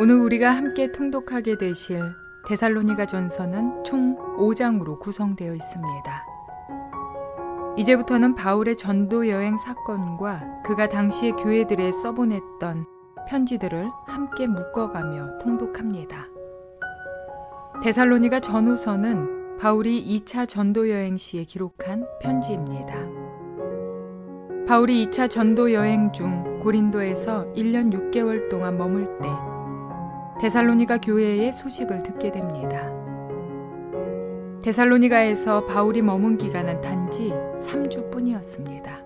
오늘 우리가 함께 통독하게 되실 데살로니가 전서는 총 5장으로 구성되어 있습니다. 이제부터는 바울의 전도 여행 사건과 그가 당시의 교회들에 써보냈던 편지들을 함께 묶어가며 통독합니다. 데살로니가 전후서는 바울이 2차 전도 여행 시에 기록한 편지입니다. 바울이 2차 전도 여행 중 고린도에서 1년 6개월 동안 머물 때 데살로니가 교회의 소식을 듣게 됩니다. 데살로니가에서 바울이 머문 기간은 단지 3주 뿐이었습니다.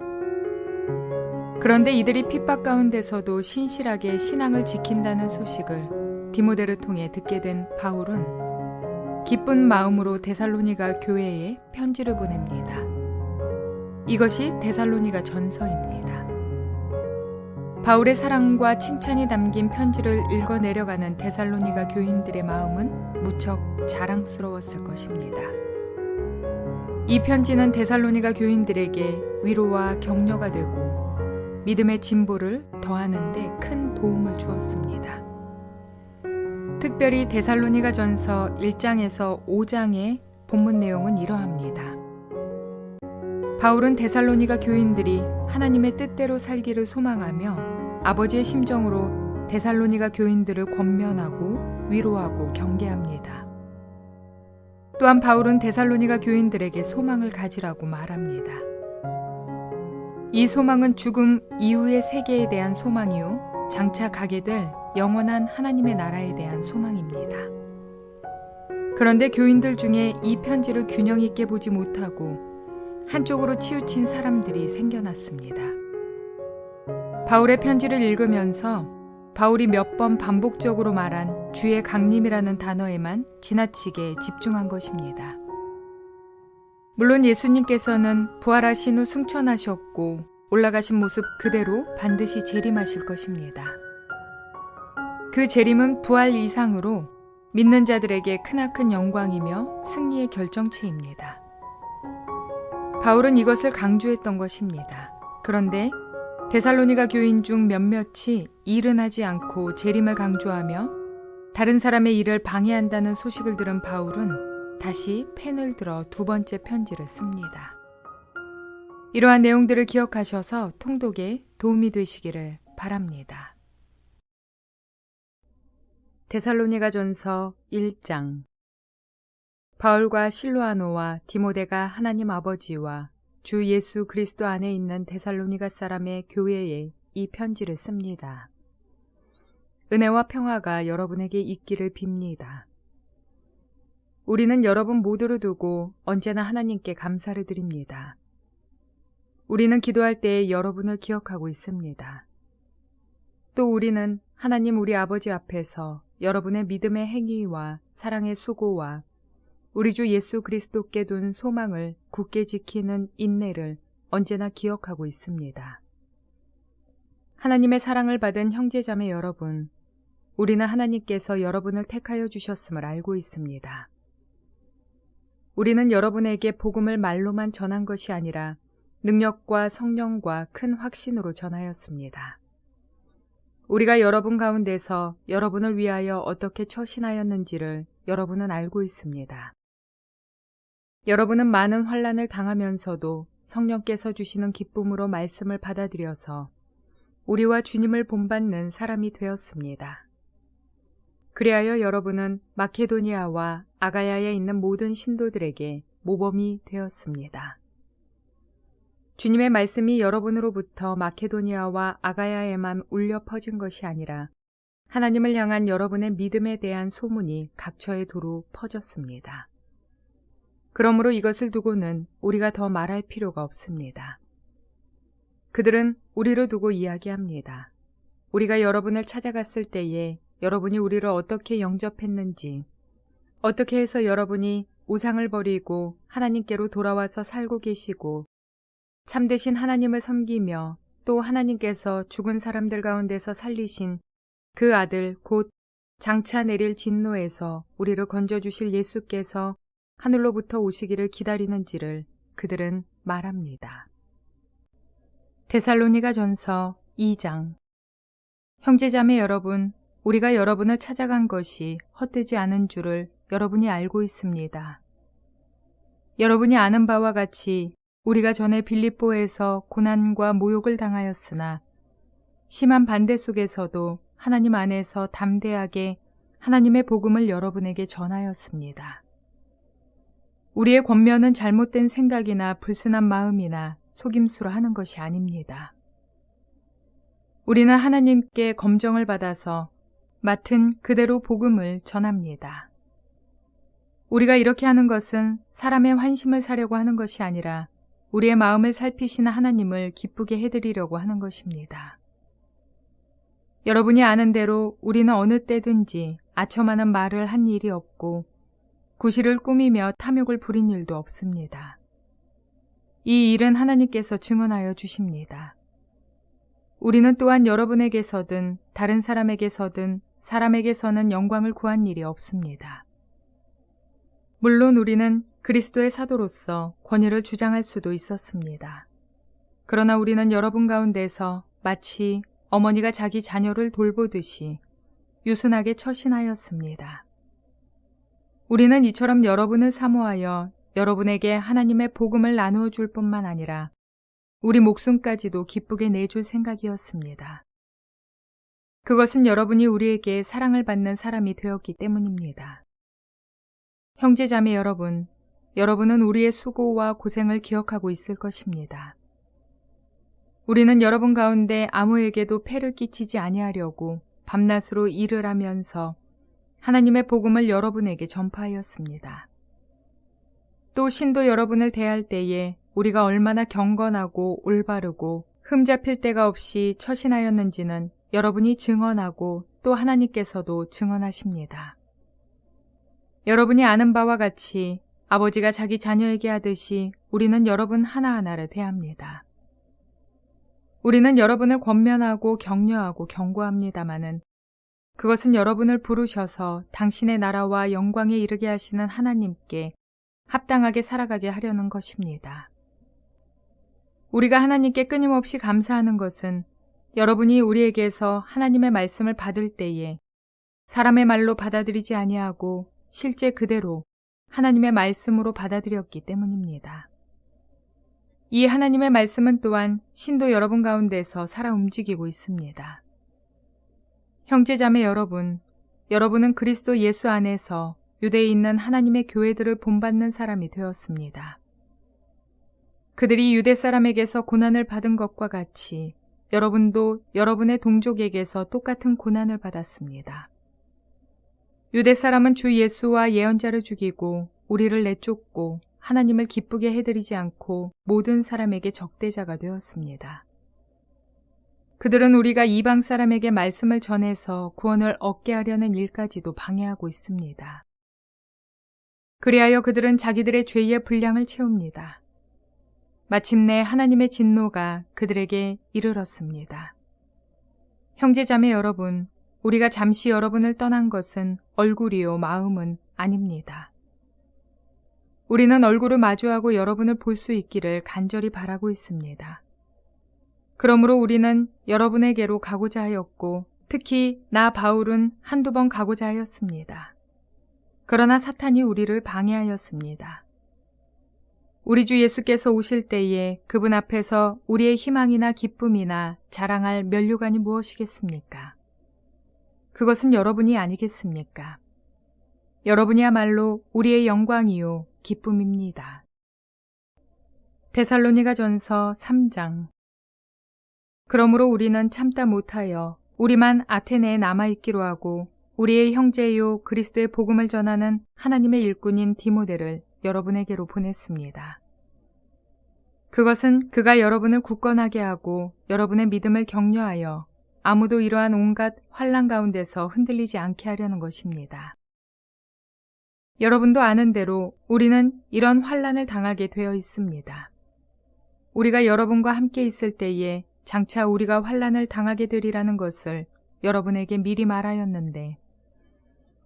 그런데 이들이 핍박 가운데서도 신실하게 신앙을 지킨다는 소식을 디모데를 통해 듣게 된 바울은 기쁜 마음으로 데살로니가 교회에 편지를 보냅니다. 이것이 데살로니가 전서입니다. 바울의 사랑과 칭찬이 담긴 편지를 읽어 내려가는 데살로니가 교인들의 마음은 무척 자랑스러웠을 것입니다. 이 편지는 데살로니가 교인들에게 위로와 격려가 되고 믿음의 진보를 더하는데 큰 도움을 주었습니다. 특별히 데살로니가 전서 1장에서 5장의 본문 내용은 이러합니다. 바울은 데살로니가 교인들이 하나님의 뜻대로 살기를 소망하며 아버지의 심정으로 데살로니가 교인들을 권면하고 위로하고 경계합니다. 또한 바울은 데살로니가 교인들에게 소망을 가지라고 말합니다. 이 소망은 죽음 이후의 세계에 대한 소망이요 장차 가게 될 영원한 하나님의 나라에 대한 소망입니다. 그런데 교인들 중에 이 편지를 균형 있게 보지 못하고 한쪽으로 치우친 사람들이 생겨났습니다. 바울의 편지를 읽으면서 바울이 몇 번 반복적으로 말한 주의 강림이라는 단어에만 지나치게 집중한 것입니다. 물론 예수님께서는 부활하신 후 승천하셨고 올라가신 모습 그대로 반드시 재림하실 것입니다. 그 재림은 부활 이상으로 믿는 자들에게 크나큰 영광이며 승리의 결정체입니다. 바울은 이것을 강조했던 것입니다. 그런데 데살로니가 교인 중 몇몇이 일은 하지 않고 재림을 강조하며 다른 사람의 일을 방해한다는 소식을 들은 바울은 다시 펜을 들어 두 번째 편지를 씁니다. 이러한 내용들을 기억하셔서 통독에 도움이 되시기를 바랍니다. 데살로니가 전서 1장 바울과 실로아노와 디모데가 하나님 아버지와 주 예수 그리스도 안에 있는 데살로니가 사람의 교회에 이 편지를 씁니다. 은혜와 평화가 여러분에게 있기를 빕니다. 우리는 여러분 모두를 두고 언제나 하나님께 감사를 드립니다. 우리는 기도할 때에 여러분을 기억하고 있습니다. 또 우리는 하나님 우리 아버지 앞에서 여러분의 믿음의 행위와 사랑의 수고와 우리 주 예수 그리스도께 둔 소망을 굳게 지키는 인내를 언제나 기억하고 있습니다. 하나님의 사랑을 받은 형제자매 여러분, 우리는 하나님께서 여러분을 택하여 주셨음을 알고 있습니다. 우리는 여러분에게 복음을 말로만 전한 것이 아니라 능력과 성령과 큰 확신으로 전하였습니다. 우리가 여러분 가운데서 여러분을 위하여 어떻게 처신하였는지를 여러분은 알고 있습니다. 여러분은 많은 환란을 당하면서도 성령께서 주시는 기쁨으로 말씀을 받아들여서 우리와 주님을 본받는 사람이 되었습니다. 그리하여 여러분은 마케도니아와 아가야에 있는 모든 신도들에게 모범이 되었습니다. 주님의 말씀이 여러분으로부터 마케도니아와 아가야에만 울려 퍼진 것이 아니라 하나님을 향한 여러분의 믿음에 대한 소문이 각처에 두루 퍼졌습니다. 그러므로 이것을 두고는 우리가 더 말할 필요가 없습니다. 그들은 우리를 두고 이야기합니다. 우리가 여러분을 찾아갔을 때에 여러분이 우리를 어떻게 영접했는지, 어떻게 해서 여러분이 우상을 버리고 하나님께로 돌아와서 살고 계시고, 참되신 하나님을 섬기며 또 하나님께서 죽은 사람들 가운데서 살리신 그 아들 곧 장차 내릴 진노에서 우리를 건져주실 예수께서 하늘로부터 오시기를 기다리는지를 그들은 말합니다. 데살로니가 전서 2장 형제자매 여러분, 우리가 여러분을 찾아간 것이 헛되지 않은 줄을 여러분이 알고 있습니다. 여러분이 아는 바와 같이 우리가 전에 빌립보에서 고난과 모욕을 당하였으나 심한 반대 속에서도 하나님 안에서 담대하게 하나님의 복음을 여러분에게 전하였습니다. 우리의 권면은 잘못된 생각이나 불순한 마음이나 속임수로 하는 것이 아닙니다. 우리는 하나님께 검정을 받아서 맡은 그대로 복음을 전합니다. 우리가 이렇게 하는 것은 사람의 환심을 사려고 하는 것이 아니라 우리의 마음을 살피시는 하나님을 기쁘게 해드리려고 하는 것입니다. 여러분이 아는 대로 우리는 어느 때든지 아첨하는 말을 한 일이 없고 구실을 꾸미며 탐욕을 부린 일도 없습니다. 이 일은 하나님께서 증언하여 주십니다. 우리는 또한 여러분에게서든 다른 사람에게서든 사람에게서는 영광을 구한 일이 없습니다. 물론 우리는 그리스도의 사도로서 권위를 주장할 수도 있었습니다. 그러나 우리는 여러분 가운데서 마치 어머니가 자기 자녀를 돌보듯이 유순하게 처신하였습니다. 우리는 이처럼 여러분을 사모하여 여러분에게 하나님의 복음을 나누어 줄 뿐만 아니라 우리 목숨까지도 기쁘게 내줄 생각이었습니다. 그것은 여러분이 우리에게 사랑을 받는 사람이 되었기 때문입니다. 형제자매 여러분, 여러분은 우리의 수고와 고생을 기억하고 있을 것입니다. 우리는 여러분 가운데 아무에게도 폐를 끼치지 아니하려고 밤낮으로 일을 하면서 하나님의 복음을 여러분에게 전파하였습니다. 또 신도 여러분을 대할 때에 우리가 얼마나 경건하고 올바르고 흠잡힐 데가 없이 처신하였는지는 여러분이 증언하고 또 하나님께서도 증언하십니다. 여러분이 아는 바와 같이 아버지가 자기 자녀에게 하듯이 우리는 여러분 하나하나를 대합니다. 우리는 여러분을 권면하고 격려하고 경고합니다마는 그것은 여러분을 부르셔서 당신의 나라와 영광에 이르게 하시는 하나님께 합당하게 살아가게 하려는 것입니다. 우리가 하나님께 끊임없이 감사하는 것은 여러분이 우리에게서 하나님의 말씀을 받을 때에 사람의 말로 받아들이지 아니하고 실제 그대로 하나님의 말씀으로 받아들였기 때문입니다. 이 하나님의 말씀은 또한 신도 여러분 가운데서 살아 움직이고 있습니다. 형제자매 여러분, 여러분은 그리스도 예수 안에서 유대에 있는 하나님의 교회들을 본받는 사람이 되었습니다. 그들이 유대 사람에게서 고난을 받은 것과 같이 여러분도 여러분의 동족에게서 똑같은 고난을 받았습니다. 유대 사람은 주 예수와 예언자를 죽이고 우리를 내쫓고 하나님을 기쁘게 해드리지 않고 모든 사람에게 적대자가 되었습니다. 그들은 우리가 이방 사람에게 말씀을 전해서 구원을 얻게 하려는 일까지도 방해하고 있습니다. 그리하여 그들은 자기들의 죄의 분량을 채웁니다. 마침내 하나님의 진노가 그들에게 이르렀습니다. 형제자매 여러분, 우리가 잠시 여러분을 떠난 것은 얼굴이요 마음은 아닙니다. 우리는 얼굴을 마주하고 여러분을 볼 수 있기를 간절히 바라고 있습니다. 그러므로 우리는 여러분에게로 가고자 하였고 특히 나 바울은 한두 번 가고자 하였습니다. 그러나 사탄이 우리를 방해하였습니다. 우리 주 예수께서 오실 때에 그분 앞에서 우리의 희망이나 기쁨이나 자랑할 면류관이 무엇이겠습니까? 그것은 여러분이 아니겠습니까? 여러분이야말로 우리의 영광이요 기쁨입니다. 데살로니가 전서 3장 그러므로 우리는 참다 못하여 우리만 아테네에 남아있기로 하고 우리의 형제요 그리스도의 복음을 전하는 하나님의 일꾼인 디모데를 여러분에게로 보냈습니다. 그것은 그가 여러분을 굳건하게 하고 여러분의 믿음을 격려하여 아무도 이러한 온갖 환란 가운데서 흔들리지 않게 하려는 것입니다. 여러분도 아는 대로 우리는 이런 환란을 당하게 되어 있습니다. 우리가 여러분과 함께 있을 때에 장차 우리가 환란을 당하게 되리라는 것을 여러분에게 미리 말하였는데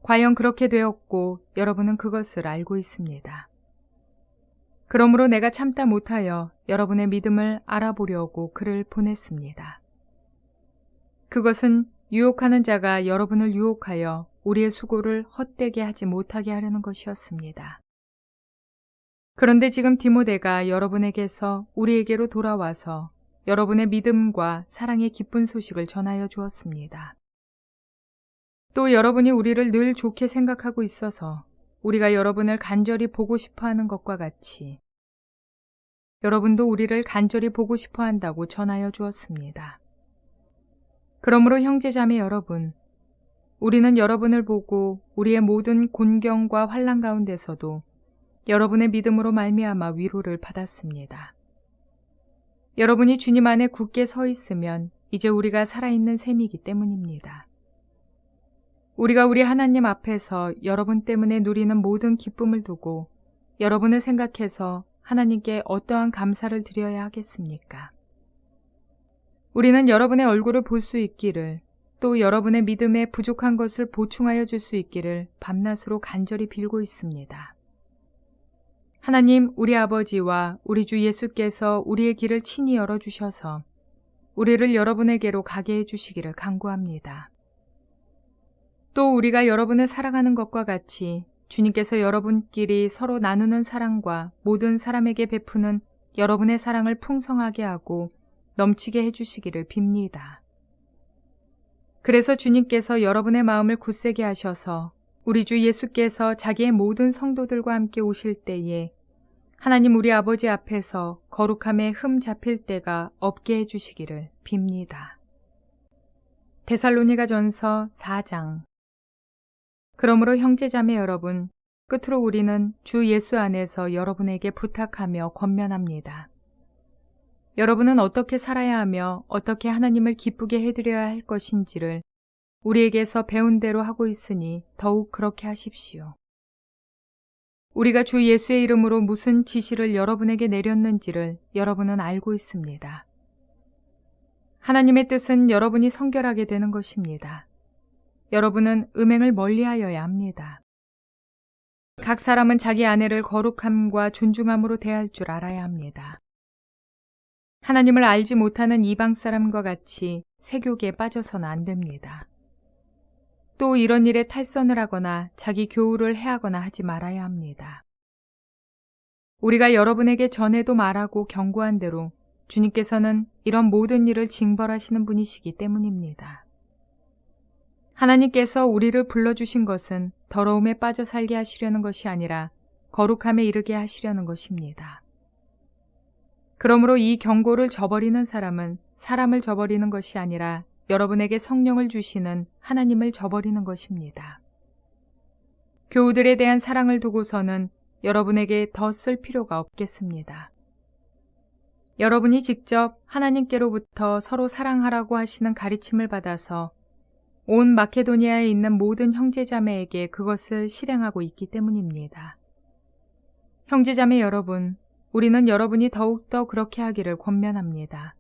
과연 그렇게 되었고 여러분은 그것을 알고 있습니다. 그러므로 내가 참다 못하여 여러분의 믿음을 알아보려고 글을 보냈습니다. 그것은 유혹하는 자가 여러분을 유혹하여 우리의 수고를 헛되게 하지 못하게 하려는 것이었습니다. 그런데 지금 디모데가 여러분에게서 우리에게로 돌아와서 여러분의 믿음과 사랑의 기쁜 소식을 전하여 주었습니다. 또 여러분이 우리를 늘 좋게 생각하고 있어서 우리가 여러분을 간절히 보고 싶어 하는 것과 같이 여러분도 우리를 간절히 보고 싶어 한다고 전하여 주었습니다. 그러므로 형제자매 여러분, 우리는 여러분을 보고 우리의 모든 곤경과 환란 가운데서도 여러분의 믿음으로 말미암아 위로를 받았습니다. 여러분이 주님 안에 굳게 서 있으면 이제 우리가 살아있는 셈이기 때문입니다. 우리가 우리 하나님 앞에서 여러분 때문에 누리는 모든 기쁨을 두고 여러분을 생각해서 하나님께 어떠한 감사를 드려야 하겠습니까? 우리는 여러분의 얼굴을 볼 수 있기를 또 여러분의 믿음에 부족한 것을 보충하여 줄 수 있기를 밤낮으로 간절히 빌고 있습니다. 하나님, 우리 아버지와 우리 주 예수께서 우리의 길을 친히 열어주셔서 우리를 여러분에게로 가게 해주시기를 간구합니다. 또 우리가 여러분을 사랑하는 것과 같이 주님께서 여러분끼리 서로 나누는 사랑과 모든 사람에게 베푸는 여러분의 사랑을 풍성하게 하고 넘치게 해주시기를 빕니다. 그래서 주님께서 여러분의 마음을 굳세게 하셔서 우리 주 예수께서 자기의 모든 성도들과 함께 오실 때에 하나님 우리 아버지 앞에서 거룩함에 흠 잡힐 때가 없게 해주시기를 빕니다. 데살로니가 전서 4장 그러므로 형제자매 여러분, 끝으로 우리는 주 예수 안에서 여러분에게 부탁하며 권면합니다. 여러분은 어떻게 살아야 하며 어떻게 하나님을 기쁘게 해드려야 할 것인지를 우리에게서 배운 대로 하고 있으니 더욱 그렇게 하십시오. 우리가 주 예수의 이름으로 무슨 지시를 여러분에게 내렸는지를 여러분은 알고 있습니다. 하나님의 뜻은 여러분이 성결하게 되는 것입니다. 여러분은 음행을 멀리하여야 합니다. 각 사람은 자기 아내를 거룩함과 존중함으로 대할 줄 알아야 합니다. 하나님을 알지 못하는 이방 사람과 같이 세교계에 빠져서는 안 됩니다. 또 이런 일에 탈선을 하거나 자기 교우를 해하거나 하지 말아야 합니다. 우리가 여러분에게 전에도 말하고 경고한 대로 주님께서는 이런 모든 일을 징벌하시는 분이시기 때문입니다. 하나님께서 우리를 불러주신 것은 더러움에 빠져 살게 하시려는 것이 아니라 거룩함에 이르게 하시려는 것입니다. 그러므로 이 경고를 저버리는 사람은 사람을 저버리는 것이 아니라 여러분에게 성령을 주시는 하나님을 저버리는 것입니다. 교우들에 대한 사랑을 두고서는 여러분에게 더 쓸 필요가 없겠습니다. 여러분이 직접 하나님께로부터 서로 사랑하라고 하시는 가르침을 받아서 온 마케도니아에 있는 모든 형제자매에게 그것을 실행하고 있기 때문입니다. 형제자매 여러분, 우리는 여러분이 더욱더 그렇게 하기를 권면합니다.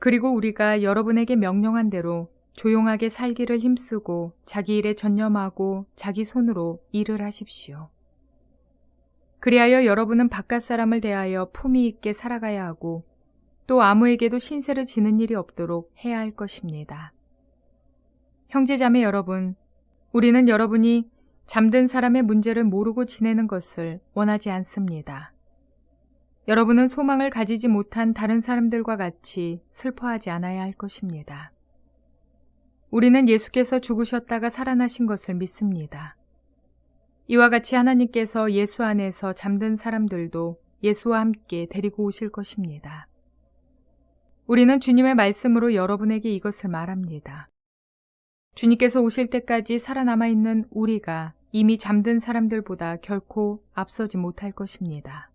그리고 우리가 여러분에게 명령한 대로 조용하게 살기를 힘쓰고 자기 일에 전념하고 자기 손으로 일을 하십시오. 그리하여 여러분은 바깥 사람을 대하여 품위 있게 살아가야 하고 또 아무에게도 신세를 지는 일이 없도록 해야 할 것입니다. 형제자매 여러분, 우리는 여러분이 잠든 사람의 문제를 모르고 지내는 것을 원하지 않습니다. 여러분은 소망을 가지지 못한 다른 사람들과 같이 슬퍼하지 않아야 할 것입니다. 우리는 예수께서 죽으셨다가 살아나신 것을 믿습니다. 이와 같이 하나님께서 예수 안에서 잠든 사람들도 예수와 함께 데리고 오실 것입니다. 우리는 주님의 말씀으로 여러분에게 이것을 말합니다. 주님께서 오실 때까지 살아남아 있는 우리가 이미 잠든 사람들보다 결코 앞서지 못할 것입니다.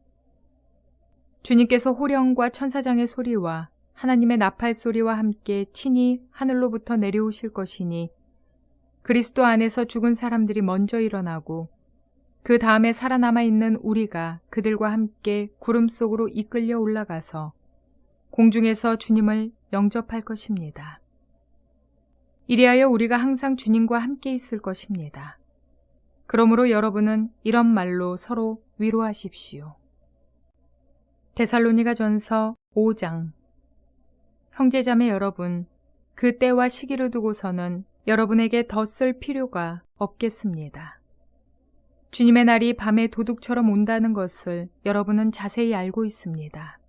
주님께서 호령과 천사장의 소리와 하나님의 나팔 소리와 함께 친히 하늘로부터 내려오실 것이니 그리스도 안에서 죽은 사람들이 먼저 일어나고 그 다음에 살아남아 있는 우리가 그들과 함께 구름 속으로 이끌려 올라가서 공중에서 주님을 영접할 것입니다. 이리하여 우리가 항상 주님과 함께 있을 것입니다. 그러므로 여러분은 이런 말로 서로 위로하십시오. 데살로니가 전서 5장 형제자매 여러분, 그 때와 시기를 두고서는 여러분에게 더 쓸 필요가 없겠습니다. 주님의 날이 밤에 도둑처럼 온다는 것을 여러분은 자세히 알고 있습니다.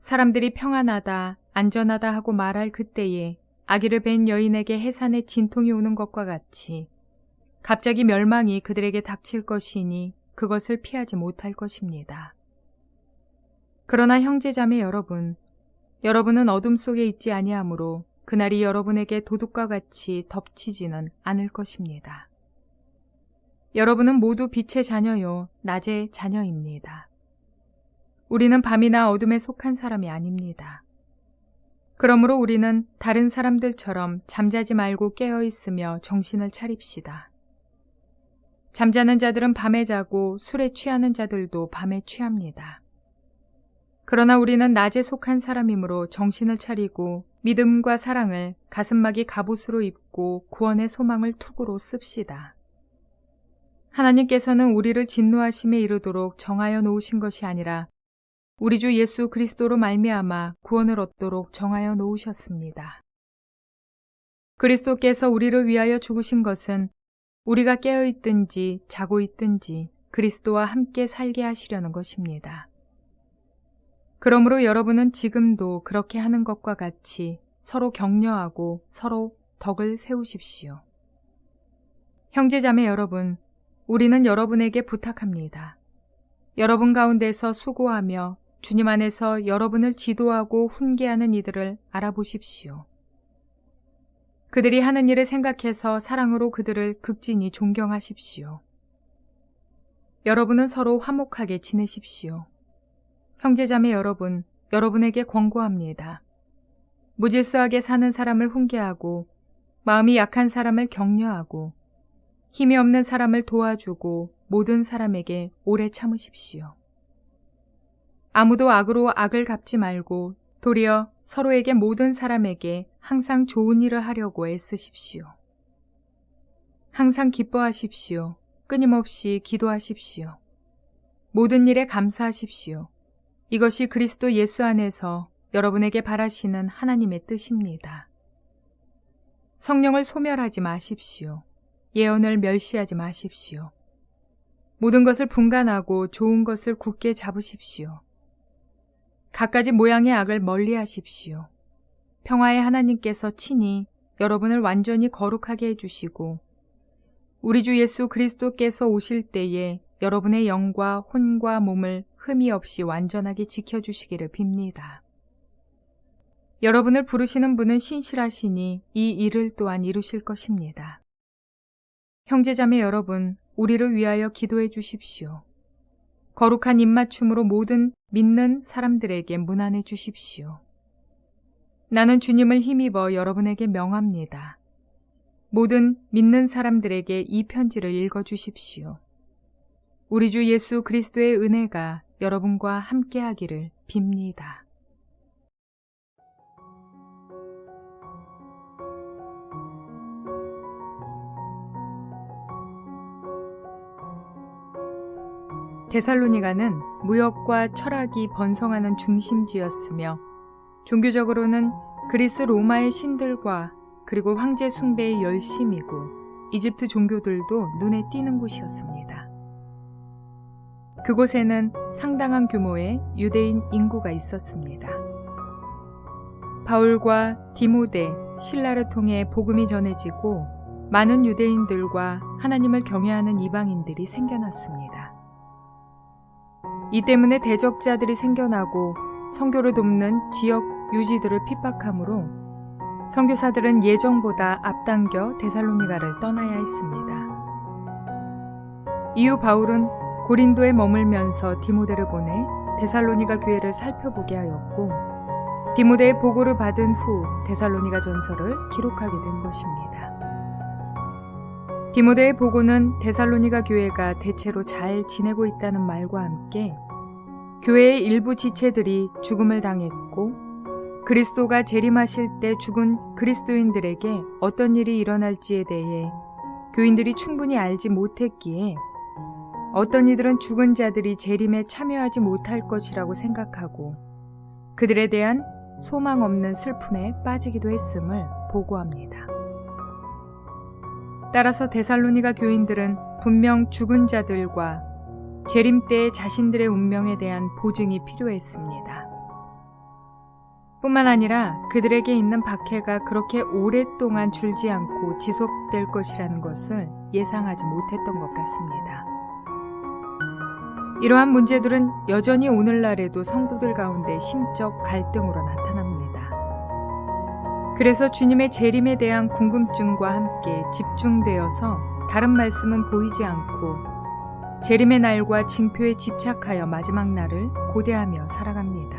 사람들이 평안하다, 안전하다 하고 말할 그때에 아기를 뵌 여인에게 해산의 진통이 오는 것과 같이 갑자기 멸망이 그들에게 닥칠 것이니 그것을 피하지 못할 것입니다. 그러나 형제자매 여러분, 여러분은 어둠 속에 있지 아니하므로 그날이 여러분에게 도둑과 같이 덮치지는 않을 것입니다. 여러분은 모두 빛의 자녀요, 낮의 자녀입니다. 우리는 밤이나 어둠에 속한 사람이 아닙니다. 그러므로 우리는 다른 사람들처럼 잠자지 말고 깨어 있으며 정신을 차립시다. 잠자는 자들은 밤에 자고 술에 취하는 자들도 밤에 취합니다. 그러나 우리는 낮에 속한 사람이므로 정신을 차리고 믿음과 사랑을 가슴막이 갑옷으로 입고 구원의 소망을 투구로 씁시다. 하나님께서는 우리를 진노하심에 이르도록 정하여 놓으신 것이 아니라 우리 주 예수 그리스도로 말미암아 구원을 얻도록 정하여 놓으셨습니다. 그리스도께서 우리를 위하여 죽으신 것은 우리가 깨어 있든지 자고 있든지 그리스도와 함께 살게 하시려는 것입니다. 그러므로 여러분은 지금도 그렇게 하는 것과 같이 서로 격려하고 서로 덕을 세우십시오. 형제자매 여러분, 우리는 여러분에게 부탁합니다. 여러분 가운데서 수고하며 주님 안에서 여러분을 지도하고 훈계하는 이들을 알아보십시오. 그들이 하는 일을 생각해서 사랑으로 그들을 극진히 존경하십시오. 여러분은 서로 화목하게 지내십시오. 형제자매 여러분, 여러분에게 권고합니다. 무질서하게 사는 사람을 훈계하고 마음이 약한 사람을 격려하고 힘이 없는 사람을 도와주고 모든 사람에게 오래 참으십시오. 아무도 악으로 악을 갚지 말고 도리어 서로에게 모든 사람에게 항상 좋은 일을 하려고 애쓰십시오. 항상 기뻐하십시오. 끊임없이 기도하십시오. 모든 일에 감사하십시오. 이것이 그리스도 예수 안에서 여러분에게 바라시는 하나님의 뜻입니다. 성령을 소멸하지 마십시오. 예언을 멸시하지 마십시오. 모든 것을 분간하고 좋은 것을 굳게 잡으십시오. 갖가지 모양의 악을 멀리 하십시오. 평화의 하나님께서 친히 여러분을 완전히 거룩하게 해주시고, 우리 주 예수 그리스도께서 오실 때에 여러분의 영과 혼과 몸을 흠이 없이 완전하게 지켜주시기를 빕니다. 여러분을 부르시는 분은 신실하시니 이 일을 또한 이루실 것입니다. 형제자매 여러분, 우리를 위하여 기도해 주십시오. 거룩한 입맞춤으로 모든 믿는 사람들에게 문안해 주십시오. 나는 주님을 힘입어 여러분에게 명합니다. 모든 믿는 사람들에게 이 편지를 읽어 주십시오. 우리 주 예수 그리스도의 은혜가 여러분과 함께하기를 빕니다. 데살로니가는 무역과 철학이 번성하는 중심지였으며 종교적으로는 그리스 로마의 신들과 그리고 황제 숭배의 열심이고 이집트 종교들도 눈에 띄는 곳이었습니다. 그곳에는 상당한 규모의 유대인 인구가 있었습니다. 바울과 디모데, 신라를 통해 복음이 전해지고 많은 유대인들과 하나님을 경외하는 이방인들이 생겨났습니다. 이 때문에 대적자들이 생겨나고 선교를 돕는 지역 유지들을 핍박하므로 선교사들은 예정보다 앞당겨 데살로니가를 떠나야 했습니다. 이후 바울은 고린도에 머물면서 디모데를 보내 데살로니가 교회를 살펴보게 하였고 디모데의 보고를 받은 후 데살로니가 전서를 기록하게 된 것입니다. 디모데의 보고는 데살로니가 교회가 대체로 잘 지내고 있다는 말과 함께 교회의 일부 지체들이 죽음을 당했고 그리스도가 재림하실 때 죽은 그리스도인들에게 어떤 일이 일어날지에 대해 교인들이 충분히 알지 못했기에 어떤 이들은 죽은 자들이 재림에 참여하지 못할 것이라고 생각하고 그들에 대한 소망 없는 슬픔에 빠지기도 했음을 보고합니다. 따라서 데살로니가 교인들은 분명 죽은 자들과 재림 때의 자신들의 운명에 대한 보증이 필요했습니다. 뿐만 아니라 그들에게 있는 박해가 그렇게 오랫동안 줄지 않고 지속될 것이라는 것을 예상하지 못했던 것 같습니다. 이러한 문제들은 여전히 오늘날에도 성도들 가운데 심적 갈등으로 나타납니다. 그래서 주님의 재림에 대한 궁금증과 함께 집중되어서 다른 말씀은 보이지 않고 재림의 날과 징표에 집착하여 마지막 날을 고대하며 살아갑니다.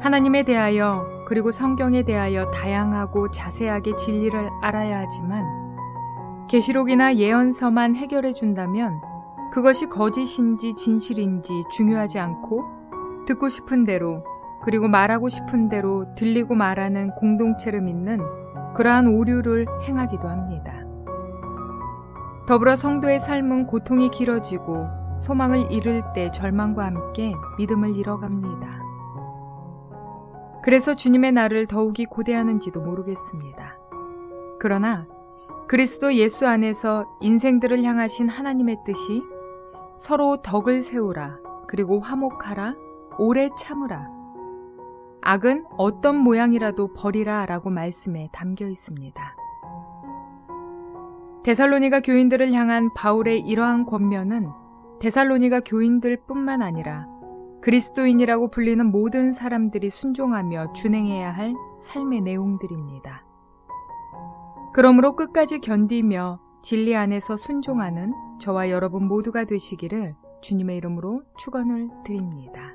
하나님에 대하여 그리고 성경에 대하여 다양하고 자세하게 진리를 알아야 하지만 계시록이나 예언서만 해결해 준다면 그것이 거짓인지 진실인지 중요하지 않고 듣고 싶은 대로 그리고 말하고 싶은 대로 들리고 말하는 공동체를 믿는 그러한 오류를 행하기도 합니다. 더불어 성도의 삶은 고통이 길어지고 소망을 잃을 때 절망과 함께 믿음을 잃어갑니다. 그래서 주님의 날을 더욱이 고대하는지도 모르겠습니다. 그러나 그리스도 예수 안에서 인생들을 향하신 하나님의 뜻이 서로 덕을 세우라, 그리고 화목하라, 오래 참으라. 악은 어떤 모양이라도 버리라 라고 말씀에 담겨 있습니다. 데살로니가 교인들을 향한 바울의 이러한 권면은 데살로니가 교인들 뿐만 아니라 그리스도인이라고 불리는 모든 사람들이 순종하며 준행해야 할 삶의 내용들입니다. 그러므로 끝까지 견디며 진리 안에서 순종하는 저와 여러분 모두가 되시기를 주님의 이름으로 축원을 드립니다.